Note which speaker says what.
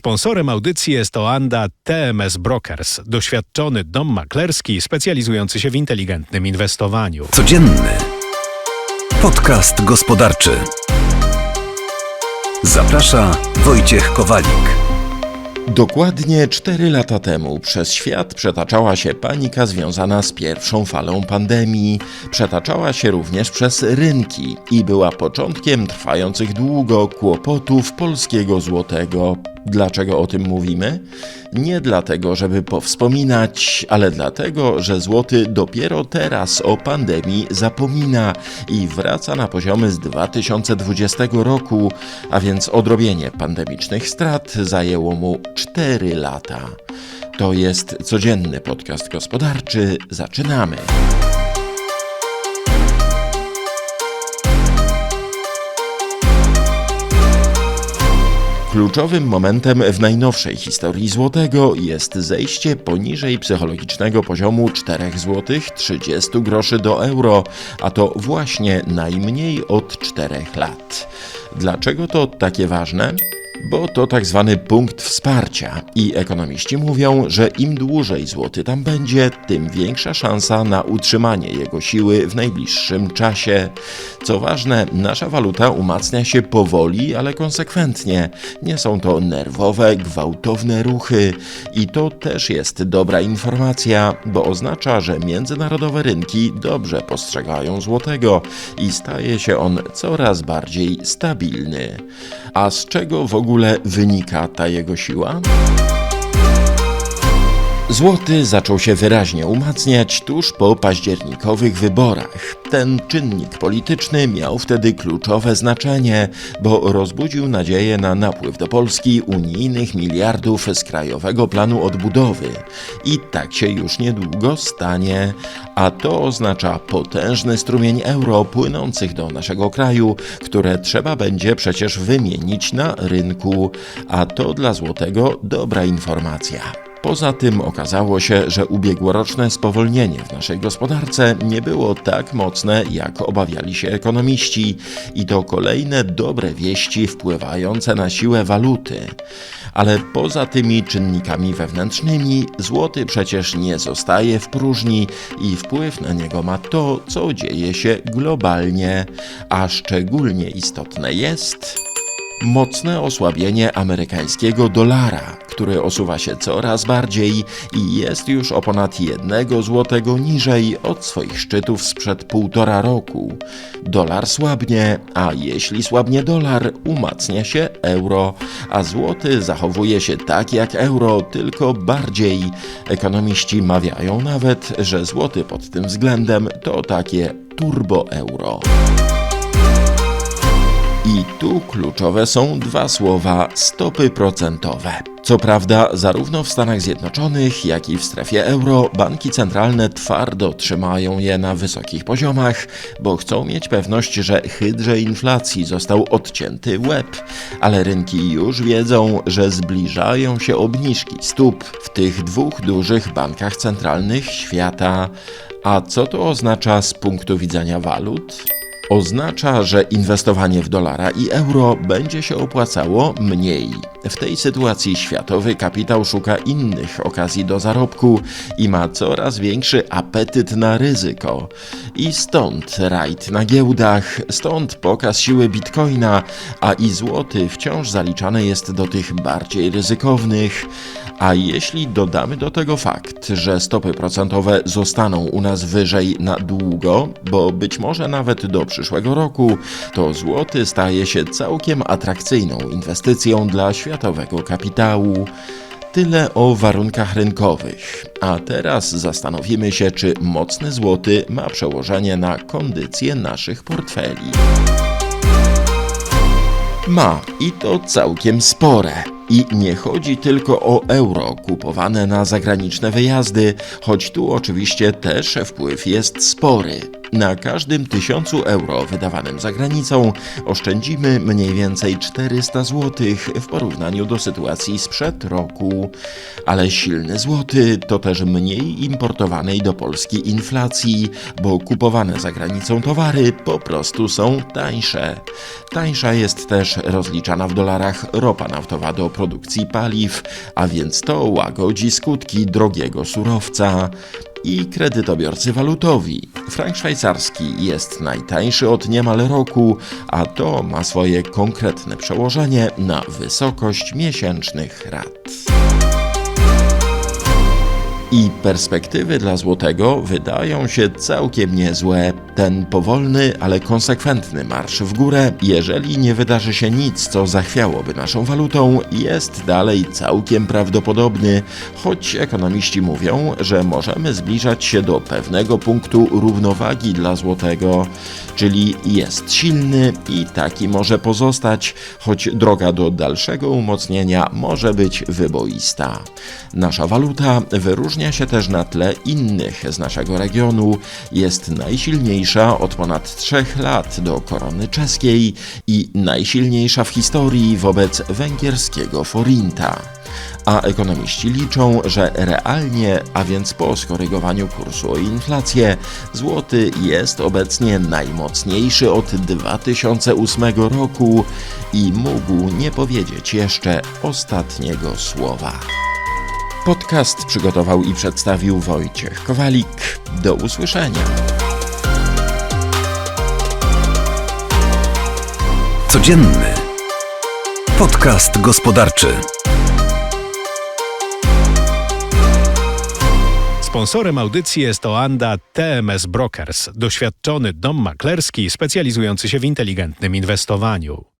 Speaker 1: Sponsorem audycji jest Oanda TMS Brokers, doświadczony dom maklerski specjalizujący się w inteligentnym inwestowaniu.
Speaker 2: Codzienny podcast gospodarczy. Zaprasza Wojciech Kowalik.
Speaker 3: Dokładnie 4 lata temu przez świat przetaczała się panika związana z pierwszą falą pandemii. Przetaczała się również przez rynki i była początkiem trwających długo kłopotów polskiego złotego. Dlaczego o tym mówimy? Nie dlatego, żeby powspominać, ale dlatego, że złoty dopiero teraz o pandemii zapomina i wraca na poziomy z 2020 roku, a więc odrobienie pandemicznych strat zajęło mu 4 lata. To jest codzienny podcast gospodarczy. Zaczynamy. Kluczowym momentem w najnowszej historii złotego jest zejście poniżej psychologicznego poziomu 4 zł 30 groszy do euro, a to właśnie najmniej od 4 lat. Dlaczego to takie ważne? Bo to tak zwany punkt wsparcia i ekonomiści mówią, że im dłużej złoty tam będzie, tym większa szansa na utrzymanie jego siły w najbliższym czasie. Co ważne, nasza waluta umacnia się powoli, ale konsekwentnie. Nie są to nerwowe, gwałtowne ruchy i to też jest dobra informacja, bo oznacza, że międzynarodowe rynki dobrze postrzegają złotego i staje się on coraz bardziej stabilny. A z czego w ogóle wynika ta jego siła? Złoty zaczął się wyraźnie umacniać tuż po październikowych wyborach. Ten czynnik polityczny miał wtedy kluczowe znaczenie, bo rozbudził nadzieję na napływ do Polski unijnych miliardów z Krajowego Planu Odbudowy. I tak się już niedługo stanie, a to oznacza potężny strumień euro płynących do naszego kraju, które trzeba będzie przecież wymienić na rynku, a to dla złotego dobra informacja. Poza tym okazało się, że ubiegłoroczne spowolnienie w naszej gospodarce nie było tak mocne, jak obawiali się ekonomiści, i to kolejne dobre wieści wpływające na siłę waluty. Ale poza tymi czynnikami wewnętrznymi, złoty przecież nie zostaje w próżni i wpływ na niego ma to, co dzieje się globalnie, a szczególnie istotne jest mocne osłabienie amerykańskiego dolara, który osuwa się coraz bardziej i jest już o ponad jednego złotego niżej od swoich szczytów sprzed półtora roku. Dolar słabnie, a jeśli słabnie dolar, umacnia się euro, a złoty zachowuje się tak jak euro, tylko bardziej. Ekonomiści mawiają nawet, że złoty pod tym względem to takie turbo euro. I tu kluczowe są dwa słowa stopy procentowe. Co prawda, zarówno w Stanach Zjednoczonych, jak i w strefie euro banki centralne twardo trzymają je na wysokich poziomach, bo chcą mieć pewność, że hydrze inflacji został odcięty łeb, ale rynki już wiedzą, że zbliżają się obniżki stóp w tych dwóch dużych bankach centralnych świata. A co to oznacza z punktu widzenia walut? Oznacza, że inwestowanie w dolara i euro będzie się opłacało mniej. W tej sytuacji światowy kapitał szuka innych okazji do zarobku i ma coraz większy apetyt na ryzyko. I stąd rajd na giełdach, stąd pokaz siły bitcoina, a i złoty wciąż zaliczany jest do tych bardziej ryzykownych. A jeśli dodamy do tego fakt, że stopy procentowe zostaną u nas wyżej na długo, bo być może nawet do przyszłego roku, to złoty staje się całkiem atrakcyjną inwestycją dla światowego kapitału. Tyle o warunkach rynkowych. A teraz zastanowimy się, czy mocny złoty ma przełożenie na kondycję naszych portfeli. Ma i to całkiem spore. I nie chodzi tylko o euro kupowane na zagraniczne wyjazdy, choć tu oczywiście też wpływ jest spory. Na każdym tysiącu euro wydawanym za granicą oszczędzimy mniej więcej 400 zł w porównaniu do sytuacji sprzed roku. Ale silny złoty to też mniej importowanej do Polski inflacji, bo kupowane za granicą towary po prostu są tańsze. Tańsza jest też rozliczana w dolarach ropa naftowa do produkcji paliw, a więc to łagodzi skutki drogiego surowca i kredytobiorcy walutowi. Frank szwajcarski jest najtańszy od niemal roku, a to ma swoje konkretne przełożenie na wysokość miesięcznych rat. I perspektywy dla złotego wydają się całkiem niezłe. Ten powolny, ale konsekwentny marsz w górę, jeżeli nie wydarzy się nic, co zachwiałoby naszą walutą, jest dalej całkiem prawdopodobny, choć ekonomiści mówią, że możemy zbliżać się do pewnego punktu równowagi dla złotego, czyli jest silny i taki może pozostać, choć droga do dalszego umocnienia może być wyboista. Nasza waluta wyróżnia się też na tle innych z naszego regionu, jest najsilniejsza od ponad trzech lat do korony czeskiej i najsilniejsza w historii wobec węgierskiego forinta. A ekonomiści liczą, że realnie, a więc po skorygowaniu kursu o inflację, złoty jest obecnie najmocniejszy od 2008 roku i mógł nie powiedzieć jeszcze ostatniego słowa. Podcast przygotował i przedstawił Wojciech Kowalik. Do usłyszenia.
Speaker 2: Codzienny podcast gospodarczy.
Speaker 1: Sponsorem audycji jest Oanda TMS Brokers, doświadczony dom maklerski specjalizujący się w inteligentnym inwestowaniu.